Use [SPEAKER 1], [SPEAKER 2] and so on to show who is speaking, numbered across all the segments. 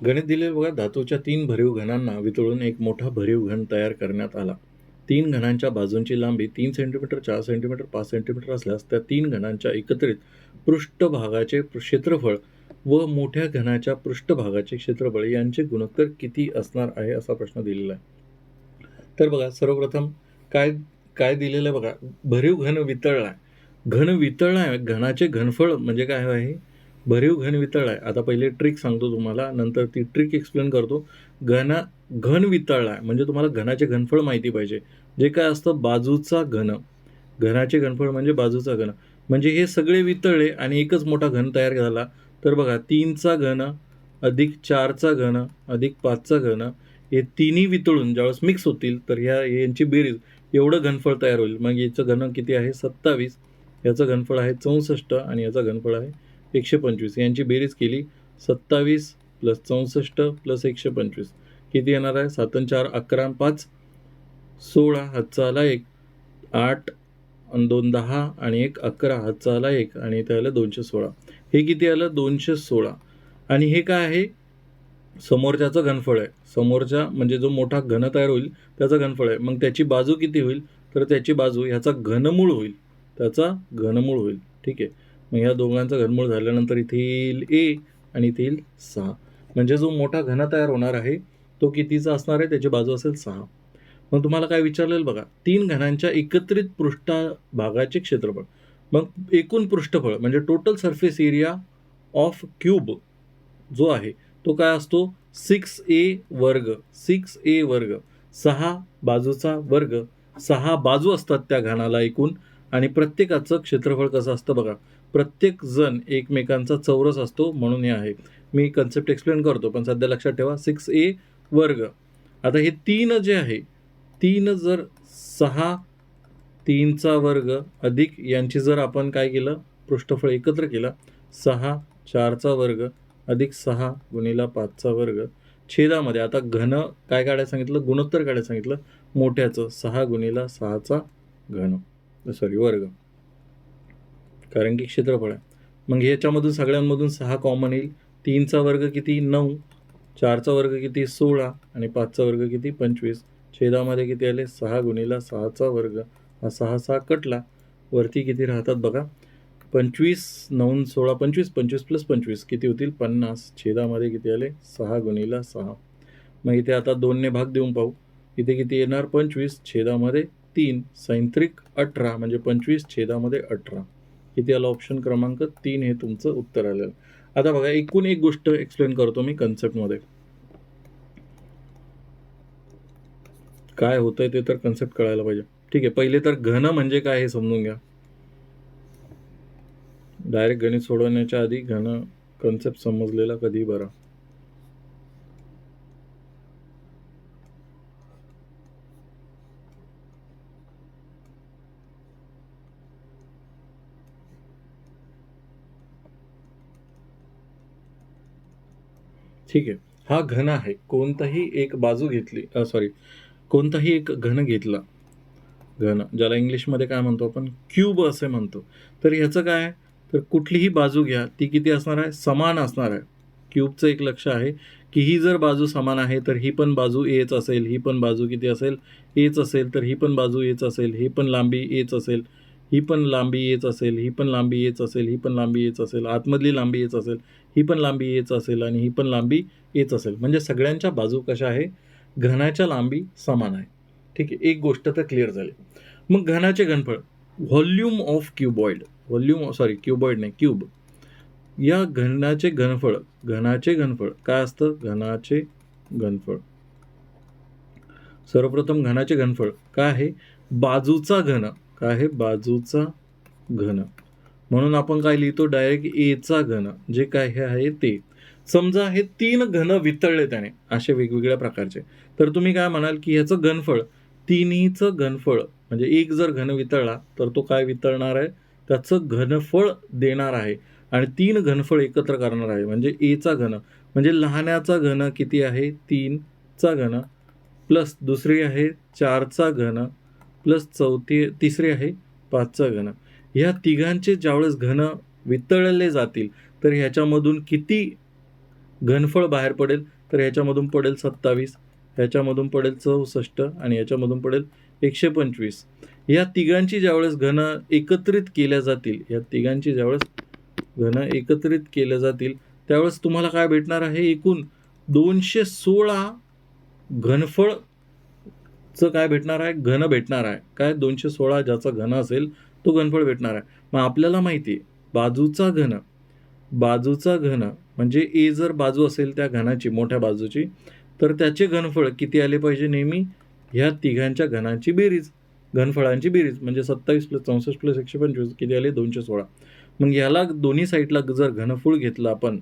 [SPEAKER 1] गणित दिलेले बघा धातूच्या तीन भरीव घनांना वितळून एक मोठा भरीव घन तयार करण्यात आला. तीन घनांच्या बाजूंची लांबी तीन सेंटीमीटर चार सेंटीमीटर पाच सेंटीमीटर असल्यास त्या तीन घनांच्या एकत्रित पृष्ठभागाचे क्षेत्रफळ व मोठ्या घनाच्या पृष्ठभागाचे क्षेत्रफळ यांचे गुणोत्तर किती असणार आहे असा प्रश्न दिलेला आहे. तर बघा सर्वप्रथम काय काय दिलेलं आहे बघा भरीव घन वितळला घन वितळला आहे घनाचे घनफळ म्हणजे काय आहे? भरीव घन वितळ आहे. आता पहिले ट्रिक सांगतो तुम्हाला नंतर ती ट्रिक एक्सप्लेन करतो. घना घन वितळला आहे. म्हणजे तुम्हाला घनाचे घनफळ माहिती पाहिजे. जे काय असतं बाजूचा घन. घनाचे घनफळ म्हणजे बाजूचा घन. म्हणजे हे सगळे वितळले आणि एकच मोठा घन तयार झाला. तर बघा तीनचा घन अधिक चारचा घन अधिक पाचचा घन हे तिन्ही वितळून ज्यावेळेस मिक्स होतील तर ह्या यांची बेरीज एवढं घनफळ तयार होईल. मग याचं घन किती आहे? सत्तावीस. याचं घनफळ आहे चौसष्ट आणि याचं घनफळ आहे एकशे पंचवीस. यांची बेरीज केली सत्तावीस प्लस चौसष्ट प्लस एकशे पंचवीस. किती येणार आहे? सातन चार अकरा पाच. सोळा हातचा आला एक आठ आणि दोन दहा आणि एक अकरा हातचा आला एक आणि ते आलं दोनशे सोळा. हे किती आलं? दोनशे सोळा. आणि हे काय आहे? समोरच्याचं घनफळ आहे. समोरच्या म्हणजे जो मोठा घन तयार होईल त्याचं घनफळ आहे. मग त्याची बाजू किती होईल? तर त्याची बाजू ह्याचा घनमूळ होईल. त्याचा घनमूळ होईल. ठीक आहे. मग या दोघांचं घनमूळ झाल्यानंतर इथे येईल ए आणि इथे येईल सहा. म्हणजे जो मोठा घन तयार होणार आहे तो कितीचा असणार आहे? त्याची बाजू असेल सहा. मग तुम्हाला काय विचारलेलं बघा. तीन घनांच्या एकत्रित पृष्ठभागाचे क्षेत्रफळ. मग एकूण पृष्ठफळ म्हणजे total surface area of cube जो आहे तो काय असतो? सिक्स ए वर्ग सिक्स ए वर्ग. सहा बाजूचा वर्ग. सहा बाजू असतात त्या घनाला एकूण. आणि प्रत्येकाचं क्षेत्रफळ कसं असतं बघा. प्रत्येक जण एकमेकांचा चौरस असतो म्हणून हे आहे. मी कन्सेप्ट एक्सप्लेन करतो पण सध्या लक्षात ठेवा. सिक्स ए वर्ग. आता हे तीन जे आहे तीन जर सहा तीनचा वर्ग अधिक यांची जर आपण काय केलं पृष्ठफळ एकत्र केलं सहा चारचा वर्ग अधिक सहा गुणिला पाचचा वर्ग छेदामध्ये. आता घन काय काढायला सांगितलं? गुणोत्तर काढायला सांगितलं? मोठ्याचं सहा गुणिला सहाचा घन. सॉरी वर्ग. कारण की क्षेत्रफळ आहे. मग ह्याच्यामधून सगळ्यांमधून सहा कॉमन येईल. तीनचा वर्ग किती? नऊ. चारचा वर्ग किती? सोळा. आणि पाचचा वर्ग किती? पंचवीस. छेदामध्ये किती आले? सहा गुणिला सहाचा वर्ग. हा सहा सहा कटला. वरती किती राहतात बघा? पंचवीस नऊ सोळा पंचवीस पंचवीस प्लस पंचवीस. किती होतील? पन्नास. छेदामध्ये किती आले? सहा गुणिला सहा. मग इथे आता दोनने भाग देऊन पाहू. इथे किती येणार? पंचवीस. छेदामध्ये तीन सैंत्रिक अठरा म्हणजे पंचवीस छेदामध्ये अठरा. किती आलं ऑप्शन क्रमांक तीन हे तुमचं उत्तर आलेलं आता बघा एकूण एक गोष्ट एक्सप्लेन करतो मी कन्सेप्टमध्ये काय होतंय ते तर कन्सेप्ट कळायला पाहिजे. ठीक आहे पहिले तर घन म्हणजे काय हे समजून घ्या. डायरेक्ट गणित सोडवण्याच्या आधी घन कन्सेप्ट समजलेला कधी बरा. ठीक आहे. हा घन आहे. कोणताही एक बाजू घेतली सॉरी कोणताही एक घन घेतला घन ज्याला इंग्लिशमध्ये काय म्हणतो आपण? क्यूब असे म्हणतो. तर ह्याचं काय तर कुठलीही बाजू घ्या ती किती असणार आहे? समान असणार आहे. क्यूबचं एक लक्ष आहे की ही जर बाजू समान आहे तर ही पण बाजू एच असेल ही पण बाजू किती असेल? एच असेल तर ही पण बाजू एच असेल ही पण लांबी एच असेल ही पण लांबी एच असेल ही पण लांबी एच असेल ही पण लांबी एच असेल आतमधली लांबी एच असेल ही पण लांबी एच असेल आणि ही पण लांबी एच असेल. म्हणजे सगळ्यांच्या बाजू कशा आहे? घनाच्या लांबी समान आहे. ठीक आहे? एक गोष्ट तर क्लिअर झाली. मग घनाचे घनफळ volume of cuboid volume sorry cuboid नाही क्यूब. या घनाचे घनफळ घनाचे घनफळ काय असतं? घनाचे घनफळ. सर्वप्रथम घनाचे घनफळ काय आहे? बाजूचा घन. काय आहे? बाजूचा घन. म्हणून आपण काय लिहितो? डायरेक्ट एचा घन जे काय हे आहे ते. समजा हे तीन घन वितळले त्याने असे वेगवेगळ्या प्रकारचे. तर तुम्ही काय म्हणाल की ह्याचं घनफळ तिन्हीचं घनफळ म्हणजे एक जर घन वितळला तर तो काय वितळणार आहे? त्याचं घनफळ देणार आहे. आणि तीन घनफळ एकत्र करणार आहे म्हणजे एचा घन. म्हणजे लहान्याचा घन किती आहे? तीनचा घन. प्लस दुसरी आहे चारचा घन. प्लस चौथी तिसरी आहे पाचचा घन. ह्या तिघांचे ज्यावेळेस घन वितळले जातील तर ह्याच्यामधून किती घनफळ बाहेर पडेल? तर ह्याच्यामधून पडेल सत्तावीस ह्याच्यामधून पडेल चौसष्ट आणि ह्याच्यामधून पडेल एकशे पंचवीस. या तिघांची ज्यावेळेस घन एकत्रित केल्या जातील या तिघांची ज्यावेळेस घन एकत्रित केल्या जातील त्यावेळेस तुम्हाला काय भेटणार आहे? एकूण दोनशे सोळा घनफळ चं काय भेटणार आहे? घन भेटणार आहे. काय दोनशे सोळा ज्याचा घन असेल तो घनफळ भेटणार आहे. मग आपल्याला माहिती आहे बाजूचा घन बाजूचा घन म्हणजे ए जर बाजू असेल त्या घनाची मोठ्या बाजूची तर त्याचे घनफळ किती आले पाहिजे नेहमी? ह्या तिघांच्या घनाची बेरीज घनफळांची बेरीज म्हणजे सत्तावीस प्लस चौसष्ट प्लस एकशे पंचवीस किती आले? दोनशे सोळा. मग याला दोन्ही साईडला जर घनफूळ घेतलं आपण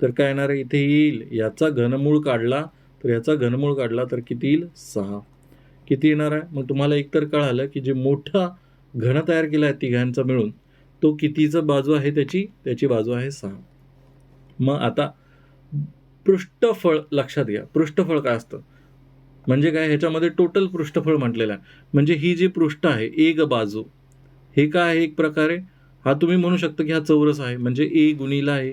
[SPEAKER 1] तर काय येणार आहे? इथे येईल. याचा घनमूळ काढला तर याचा घनमूळ काढला तर किती येईल? सहा. किती येणार आहे? मग तुम्हाला एकतर कळालं की जे मोठा घन तयार केला आहे तिघांचा मिळून तो कितीचा बाजू आहे त्याची? त्याची बाजू आहे सहा. मग आता पृष्ठफळ लक्षात घ्या. पृष्ठफळ काय असतं? म्हणजे काय? ह्याच्यामध्ये टोटल पृष्ठफळ म्हटलेलं आहे. म्हणजे ही जी पृष्ठ आहे एक बाजू हे काय आहे एक प्रकारे? हा तुम्ही म्हणू शकता की हा चौरस आहे. म्हणजे ए गुणीला आहे.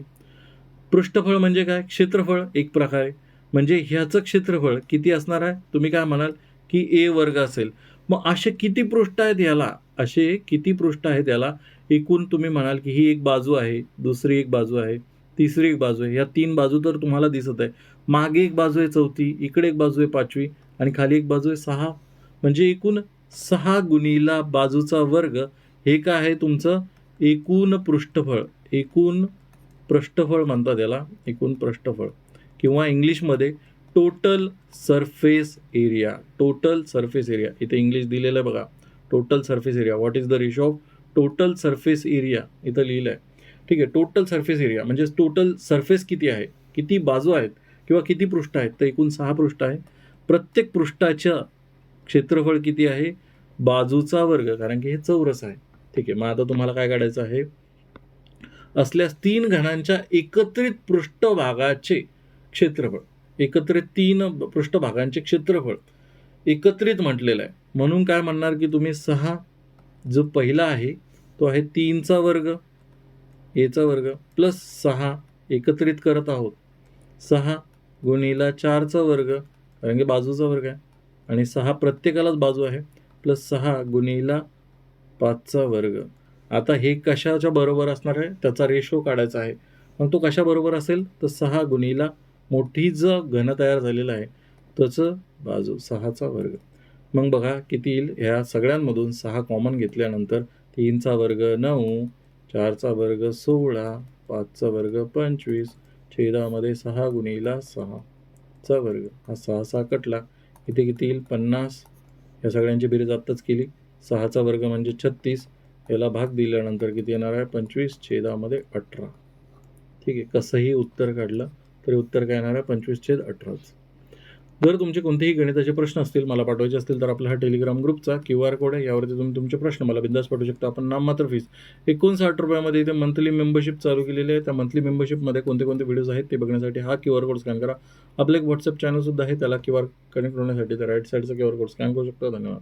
[SPEAKER 1] पृष्ठफळ म्हणजे काय? क्षेत्रफळ एक प्रकारे. म्हणजे ह्याचं क्षेत्रफळ किती असणार आहे? तुम्ही काय म्हणाल? की ए वर्ग असेल. मग असे किती पृष्ठ आहेत याला? असे किती पृष्ठ आहेत याला? एकूण तुम्ही म्हणाल की ही एक बाजू आहे दुसरी एक बाजू आहे तिसरी एक बाजू आहे. या तीन बाजू तर तुम्हाला दिसत आहे. मागे एक बाजू आहे चौथी इकडे एक बाजू आहे पाचवी आणि खाली एक बाजू आहे सहा. म्हणजे एकूण सहा गुणीला बाजूचा वर्ग हे काय आहे तुमचं? एकूण पृष्ठफळ. एकूण पृष्ठफळ म्हणतात याला. एकूण पृष्ठफळ. किंवा इंग्लिशमध्ये total surface area total surface area इथे इंग्लिश दिलेलं आहे बघा. Total surface area what is the ratio of total surface area इथं लिहिलं आहे ठीक आहे. टोटल सरफेस एरिया म्हणजे टोटल सरफेस किती आहे? किती बाजू आहेत? किंवा किती पृष्ठ आहेत? तर एकूण सहा पृष्ठ आहे. प्रत्येक पृष्ठाच्या क्षेत्रफळ किती आहे? बाजूचा वर्ग. कारण की हे चौरस आहे. ठीक आहे. मग आता तुम्हाला काय काढायचं आहे? असल्यास तीन घणांच्या एकत्रित पृष्ठभागाचे क्षेत्रफळ. एकत्रित तीन पृष्ठभागांचे क्षेत्रफळ एकत्रित म्हटलेलं आहे. म्हणून काय म्हणणार की तुम्ही सहा जो पहिला आहे तो आहे तीनचा वर्ग. एचा वर्ग प्लस सहा एकत्रित करत आहोत. सहा गुणीला चारचा वर्ग कारण की बाजूचा वर्ग आहे. आणि सहा प्रत्येकालाच बाजू आहे. प्लस सहा गुणीला पाचचा वर्ग. आता हे कशाच्या बरोबर असणार आहे? त्याचा रेशो काढायचा आहे. मग तो कशाबरोबर असेल? तर सहा गुणीला मोठी जो घन तयार झालेला आहे त्याचं बाजू सहाचा वर्ग. मग बघा किती येईल? ह्या सगळ्यांमधून सहा कॉमन घेतल्यानंतर तीनचा वर्ग नऊ चारचा वर्ग सोळा पाचचा वर्ग पंचवीस छेदामध्ये सहा गुणीला सहाचा वर्ग. हा सहा सहा कटला. इथे किती येईल? पन्नास. या सगळ्यांची बेरीज आत्ताच केली. सहाचा वर्ग म्हणजे छत्तीस. याला भाग दिल्यानंतर किती येणार आहे? पंचवीस छेदामध्ये अठरा. ठीक आहे. कसंही उत्तर काढलं. तरी उत्तर काय येणार आहे? पंचवीस छेद अठराच. जर तुमचे कोणतेही गणिताचे प्रश्न असतील मला पाठवायचे असतील तर आपला हा टेलिग्राम ग्रुपचा क्यू आर कोड आहे. यावरती तुम्ही तुमचे प्रश्न मला बिंदास पाठवू शकता. आपण नाममात्र फीस एकोणसाठ रुपयामध्ये इथे मंथली मेंबरशिप चालू केलेली आहे. त्या मंथली मेंबरशिपमध्ये कोणते कोणते व्हिडिओज आहेत ते बघण्यासाठी हा क्यू आर कोड स्कॅन करा. आपलं एक व्हॉट्सअप चॅनलसुद्धा आहे. त्याला क्यू आर कनेक्ट होण्यासाठी त्या राईट साईडचा क्यू आर कोड स्कॅन करू शकता. धन्यवाद.